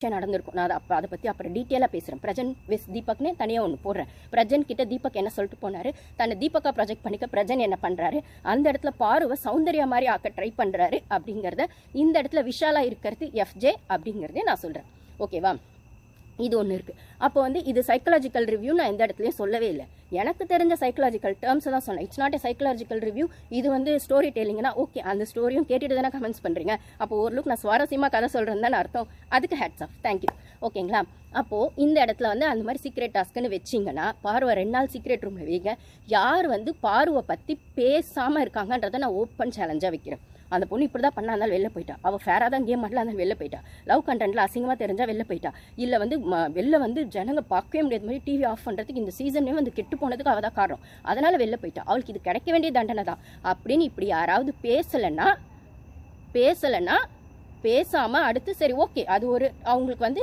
விஷயம் நடந்திருக்கும். நான் அதை அப்போ அதை பற்றி அப்புறம் டீட்டெயிலாக பேசுகிறேன் பிரஜன் விஸ் தீபக்னே தனியாக ஒன்று போடுறேன். பிரஜன் கிட்ட தீபக் என்ன சொல்லிட்டு போனாரு? தன்னை தீபக்கா ப்ராஜெக்ட் பண்ணிக்க பிரஜன் என்ன பண்ணுறாரு அந்த இடத்துல பாருவை சௌந்தர்யா மாதிரி ஆக்க ட்ரை பண்ணுறாரு அப்படிங்கிறத இந்த இடத்துல விஷாலா இருக்கிறது எஃப்ஜே அப்படிங்கிறதே நான் சொல்கிறேன் ஓகேவா இது ஒன்று இருக்குது அப்போ வந்து இது சைக்கலாஜிக்கல் ரிவ்யூ நான் எந்த இடத்துலையும் சொல்லவே இல்லை. எனக்கு தெரிஞ்ச சைக்கலாஜிக்கல் டேர்ம்ஸ் தான் சொன்னேன். It's not a psychological review இது வந்து ஸ்டோரி டெல்லிங்னா ஓகே அந்த ஸ்டோரியும் கேட்டுட்டு தானே கமெண்ட்ஸ் பண்ணுறீங்க அப்போ ஓரளவுக்கு நான் சுவாரஸ்யமாக கதை சொல்கிறேன் தானே அர்த்தம். அதுக்கு ஹேட்ஸ் ஆஃப் தேங்க்யூ ஓகேங்களா அப்போது இந்த இடத்துல வந்து அந்த மாதிரி சீக்ரெட் டாஸ்க்குன்னு வச்சிங்கன்னா பார்வை ரெண்டு நாள் சீக்ரெட் ரூமில் வைங்க. யார் வந்து பார்வை பற்றி பேசாமல் இருக்காங்கன்றதை நான் ஓப்பன் சேலஞ்சாக வைக்கிறேன். அந்த பொண்ணு இப்படி தான் பண்ணா இருந்தாலும் வெளில போயிட்டா. அவள் ஃபேராக தான் கேம் ஆடலாம் இருந்தாலும் வெளில போயிட்டா. லவ் கண்டென்ட்ல அசிங்கமாக தெரிஞ்சால் வெளில போயிட்டா. இல்லை வந்து வெளில வந்து ஜனங்க பார்க்கவே முடியாத மாதிரி டிவி ஆஃப் பண்ணுறதுக்கு இந்த சீசனே வந்து கெட்டு போனதுக்கு அவள் தான் காரணம். அதனால் வெளில போயிட்டா. அவளுக்கு இது கிடைக்க வேண்டிய தண்டனை தான். அப்படின்னு இப்படி யாராவது பேசலைன்னா பேசலைன்னா பேசாம அடுத்து சரி ஓகே அது ஒரு அவங்களுக்கு வந்து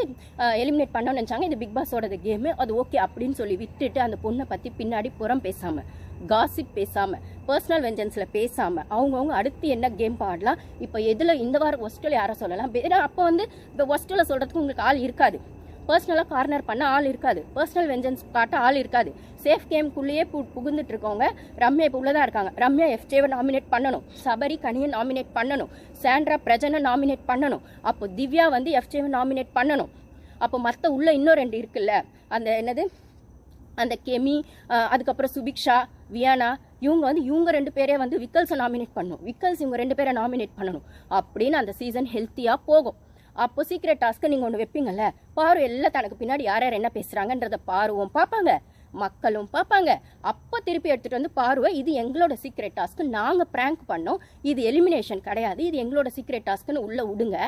எலிமினேட் பண்ண நினச்சாங்க. இது பிக் பாஸோடது கேமு அது ஓகே அப்படின்னு சொல்லி விட்டுட்டு அந்த பொண்ணை பத்தி பின்னாடி புறம் பேசாம காசிப் பேசாம பர்சனல் வெஞ்சன்ஸ்ல பேசாம அவங்கவுங்க அடுத்து என்ன கேம் பாடலாம் இப்போ எதுல இந்த வாரம் ஒஸ்டில் யாரை சொல்லலாம்? அப்போ வந்து இப்போ ஒஸ்டில் சொல்றதுக்கு உங்களுக்கு ஆள் இருக்காது. பர்சனலாக கார்னர் பண்ண ஆள் இருக்காது. பர்சனல் வெஞ்சன்ஸ் காட்ட ஆள் இருக்காது. சேஃப் கேம்குள்ளேயே பு புகுந்துட்டு இருக்கவங்க ரம்யா இப்போ உள்ளதாக இருக்காங்க. ரம்யா எஃப்ஜேவை நாமினேட் பண்ணணும். சபரி கனியை நாமினேட் பண்ணணும். சாண்ட்ரா பிரஜனை நாமினேட் பண்ணணும். அப்போ திவ்யா வந்து எஃப்ஜேவை நாமினேட் பண்ணணும். அப்போ மற்ற உள்ள இன்னும் ரெண்டு இருக்குல்ல. அந்த என்னது? அந்த கெமி அதுக்கப்புறம் சுபிக்ஷா வியானா இவங்க வந்து இவங்க ரெண்டு பேரே வந்து விக்கல்ஸை நாமினேட் பண்ணணும். விக்கல்ஸ் இவங்க ரெண்டு பேரை நாமினேட் பண்ணணும். அப்படின்னு அந்த சீசன் ஹெல்த்தியாக போகும். அப்போ சீக்ரெட் டாஸ்க்கு நீங்கள் ஒன்று வைப்பீங்கல்ல? பாரு எல்லாம் தனக்கு பின்னாடி யார் யார் என்ன பேசுகிறாங்கன்றத பாருவோம் பார்ப்பாங்க. மக்களும் பார்ப்பாங்க. அப்போ திருப்பி எடுத்துகிட்டு வந்து பாருவை இது எங்களோட சீக்ரெட் டாஸ்க்கு நாங்கள் ப்ராங்க் பண்ணோம். இது எலிமினேஷன் கிடையாது. இது எங்களோட சீக்ரெட் டாஸ்க்குன்னு உள்ளே விடுங்க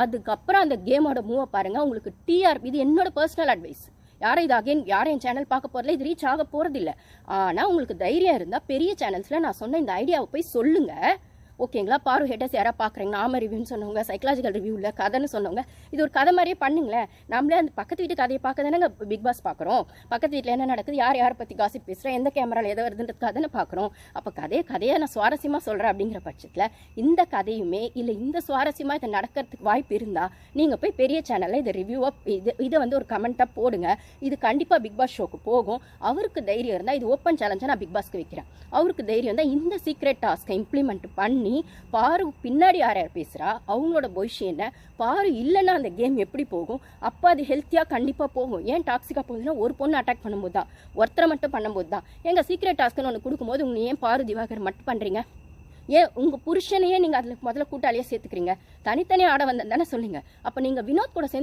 அதுக்கப்புறம் அந்த கேமோட மூவை பாருங்கள் உங்களுக்கு டிஆர் இது என்னோட பர்சனல் அட்வைஸ் யாரும் இது அகைன் யாரும் என் சேனல் பார்க்க போகிறதில்ல இது ரீச் ஆக போகிறதில்ல ஆனால் உங்களுக்கு தைரியம் இருந்தால் பெரிய சேனல்ஸில் நான் சொன்ன இந்த ஐடியாவை போய் சொல்லுங்கள் ஓகேங்களா பாரு ஹெட்டர்ஸ் யாரா பார்க்குறீங்க நாம ரிவ்யூன்னு சொன்னவங்க சைக்கலாஜிக்கல் ரிவ்யூவில் கதைன்னு சொன்னவங்க இது ஒரு கதை மாதிரியே பண்ணுங்களேன். நம்மளே அந்த பக்கத்து வீட்டு கதையை பார்க்க தானே பிக் பாஸ் பார்க்குறோம் பக்கத்து வீட்டில் என்ன நடக்குது? யார் யாரை பற்றி காசிப் பேசுகிறேன் எந்த கேமராவில் எதை வருதுன்றது கதைன்னு பார்க்குறோம் அப்போ கதையை கதையை நான் சுவாரஸ்யமாக சொல்கிறேன் அப்படிங்கிற பட்சத்தில் இந்த கதையுமே இல்லை இந்த சுவாரஸ்யமாக இதை நடக்கிறதுக்கு வாய்ப்பு இருந்தால் நீங்கள் போய் பெரிய சேனலில் இதை ரிவ்யூவாக இது இதை வந்து ஒரு கமெண்ட்டாக போடுங்க. இது கண்டிப்பாக பிக் பாஸ் ஷோக்கு போகும். அவருக்கு தைரியம் இருந்தால் இது ஓப்பன் சேலஞ்சாக நான் பிக் பாஸ்க்கு வைக்கிறேன். அவருக்கு தைரியம் இருந்தால் இந்த சீக்ரெட் டாஸ்க்கை இம்ப்ளிமெண்ட் பண்ணி பாரு பின்னாடி யார் யார் பேசுகிறா அவங்களோட பொசிஷன் என்ன பாரு இல்லைன்னா அந்த கேம் எப்படி போகும்? அப்போ அது ஹெல்த்தியாக கண்டிப்பாக போகும். ஏன் டாக்ஸிக்காக போகுதுன்னா ஒரு பொண்ணு அட்டாக் பண்ணும்போது தான். ஒருத்தரை மட்டும் பண்ணும்போது தான். எங்கள் சீக்ரெட் டாஸ்க்குன்னு ஒன்று கொடுக்கும்போது உங்களை ஏன் பாரு திவாகர் மட்டும் பண்ணுறீங்க ஏன் உங்கள் புருஷனையே நீங்கள் அதில் முதல்ல கூட்டாளியாக சேர்த்துக்கிறீங்க? தனித்தனியாக ஆட வந்தேன் தானே சொல்லுங்க அப்போ நீங்கள் வினோத் கூட சேர்ந்து